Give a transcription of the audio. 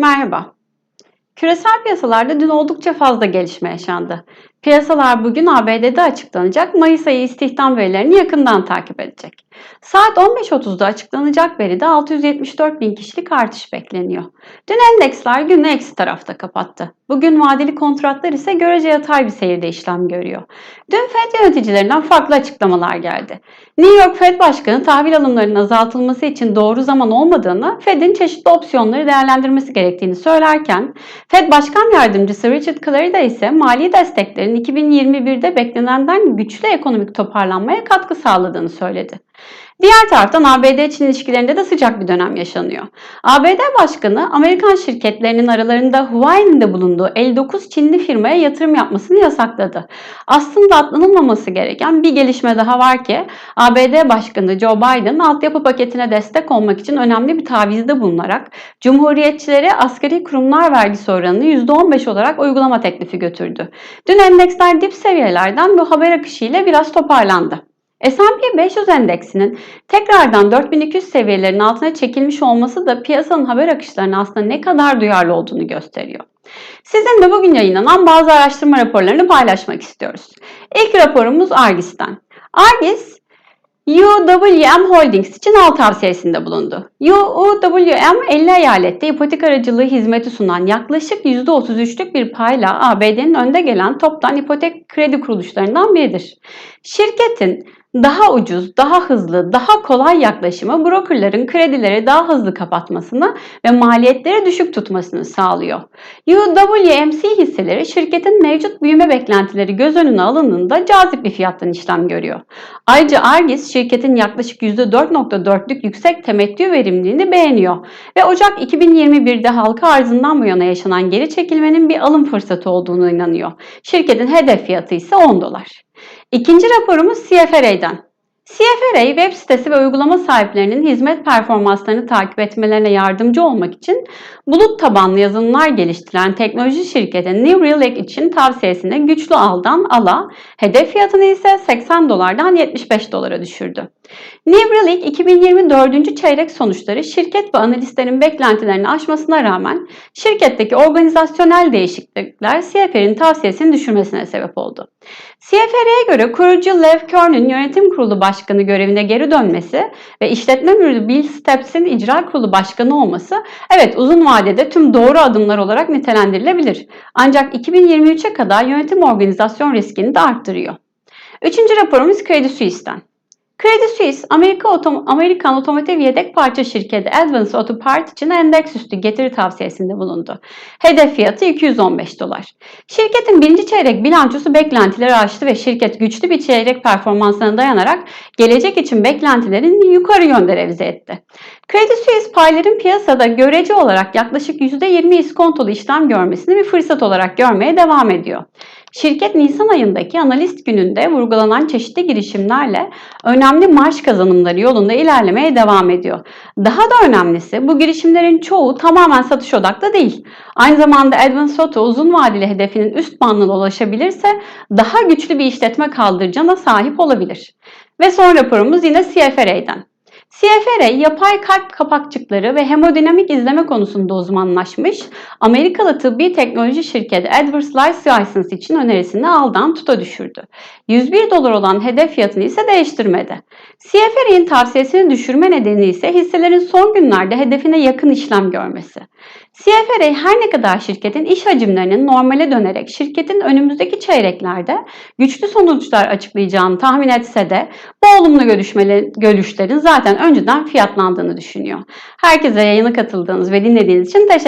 Merhaba. Küresel piyasalarda dün oldukça fazla gelişme yaşandı. Piyasalar bugün ABD'de açıklanacak Mayıs ayı istihdam verilerini yakından takip edecek. Saat 15.30'da açıklanacak veride 674 bin kişilik artış bekleniyor. Dün endeksler günü eksi tarafta kapattı. Bugün vadeli kontratlar ise görece yatay bir seyirde işlem görüyor. Dün Fed yöneticilerinden farklı açıklamalar geldi. New York Fed Başkanı tahvil alımlarının azaltılması için doğru zaman olmadığını, Fed'in çeşitli opsiyonları değerlendirmesi gerektiğini söylerken, Fed Başkan Yardımcısı Richard Clarida ise mali desteklerin 2021'de beklenenden güçlü ekonomik toparlanmaya katkı sağladığını söyledi. Diğer taraftan ABD-Çin ilişkilerinde de sıcak bir dönem yaşanıyor. ABD Başkanı Amerikan şirketlerinin aralarında Huawei'nin de bulunduğu 59 Çinli firmaya yatırım yapmasını yasakladı. Aslında atlanılmaması gereken bir gelişme daha var ki ABD Başkanı Joe Biden altyapı paketine destek olmak için önemli bir tavizde bulunarak Cumhuriyetçilere asgari kurumlar vergisi oranını %15 olarak uygulama teklifi götürdü. Dün endeksler dip seviyelerden bu haber akışıyla biraz toparlandı. S&P 500 endeksinin tekrardan 4200 seviyelerinin altına çekilmiş olması da piyasanın haber akışlarına aslında ne kadar duyarlı olduğunu gösteriyor. Sizinle bugün yayınlanan bazı araştırma raporlarını paylaşmak istiyoruz. İlk raporumuz Argis'ten. Argis, UWM Holdings için al tavsiyesinde bulundu. UWM 50 eyalette ipotek aracılığı hizmeti sunan yaklaşık %33'lük bir payla ABD'nin önde gelen toptan ipotek kredi kuruluşlarından biridir. Şirketin daha ucuz, daha hızlı, daha kolay yaklaşımı brokerların kredileri daha hızlı kapatmasını ve maliyetleri düşük tutmasını sağlıyor. UWMC hisseleri şirketin mevcut büyüme beklentileri göz önüne alındığında cazip bir fiyattan işlem görüyor. Ayrıca Argis şirketin yaklaşık %4.4'lük yüksek temettü verimliliğini beğeniyor ve Ocak 2021'de halka arzından bu yana yaşanan geri çekilmenin bir alım fırsatı olduğunu inanıyor. Şirketin hedef fiyatı ise 10 dolar. İkinci raporumuz CFRA'den. CFRA web sitesi ve uygulama sahiplerinin hizmet performanslarını takip etmelerine yardımcı olmak için bulut tabanlı yazılımlar geliştiren teknoloji şirketi New Relic için tavsiyesini güçlü aldan ala, hedef fiyatını ise 80 dolardan 75 dolara düşürdü. New Relic 2024. çeyrek sonuçları şirket ve analistlerin beklentilerini aşmasına rağmen şirketteki organizasyonel değişiklikler CFR'in tavsiyesini düşürmesine sebep oldu. CFR'ye göre kurucu Lev Kern'ün yönetim kurulu başkanı görevine geri dönmesi ve işletme müdürü Bill Steps'in icra kurulu başkanı olması evet uzun vadede tüm doğru adımlar olarak nitelendirilebilir. Ancak 2023'e kadar yönetim organizasyon riskini de arttırıyor. Üçüncü raporumuz Credit Suisse'ten. Credit Suisse, Amerika Otom Amerikan otomotiv yedek parça şirketi Advance Auto Part için endeks üstü getiri tavsiyesinde bulundu. Hedef fiyatı 215 dolar. Şirketin birinci çeyrek bilançosu beklentileri aştı ve şirket güçlü bir çeyrek performansına dayanarak gelecek için beklentilerini yukarı yönde revize etti. Credit Suisse payların piyasada görece olarak yaklaşık %20 iskontolu işlem görmesini bir fırsat olarak görmeye devam ediyor. Şirket Nisan ayındaki analist gününde vurgulanan çeşitli girişimlerle önemli marş kazanımları yolunda ilerlemeye devam ediyor. Daha da önemlisi bu girişimlerin çoğu tamamen satış odaklı değil. Aynı zamanda Advance Auto uzun vadeli hedefinin üst bandına ulaşabilirse daha güçlü bir işletme kaldıracağına sahip olabilir. Ve son raporumuz yine CFRA'den. CFRA yapay kalp kapakçıkları ve hemodinamik izleme konusunda uzmanlaşmış, Amerikalı tıbbi teknoloji şirketi Edwards Life Sciences için önerisini aldan tuta düşürdü. 101 dolar olan hedef fiyatını ise değiştirmedi. CFRA'nin tavsiyesini düşürme nedeni ise hisselerin son günlerde hedefine yakın işlem görmesi. CFRA her ne kadar şirketin iş hacimlerinin normale dönerek şirketin önümüzdeki çeyreklerde güçlü sonuçlar açıklayacağını tahmin etse de bu olumlu görüşlerin zaten önceden fiyatlandığını düşünüyor. Herkese yayına katıldığınız ve dinlediğiniz için teşekkür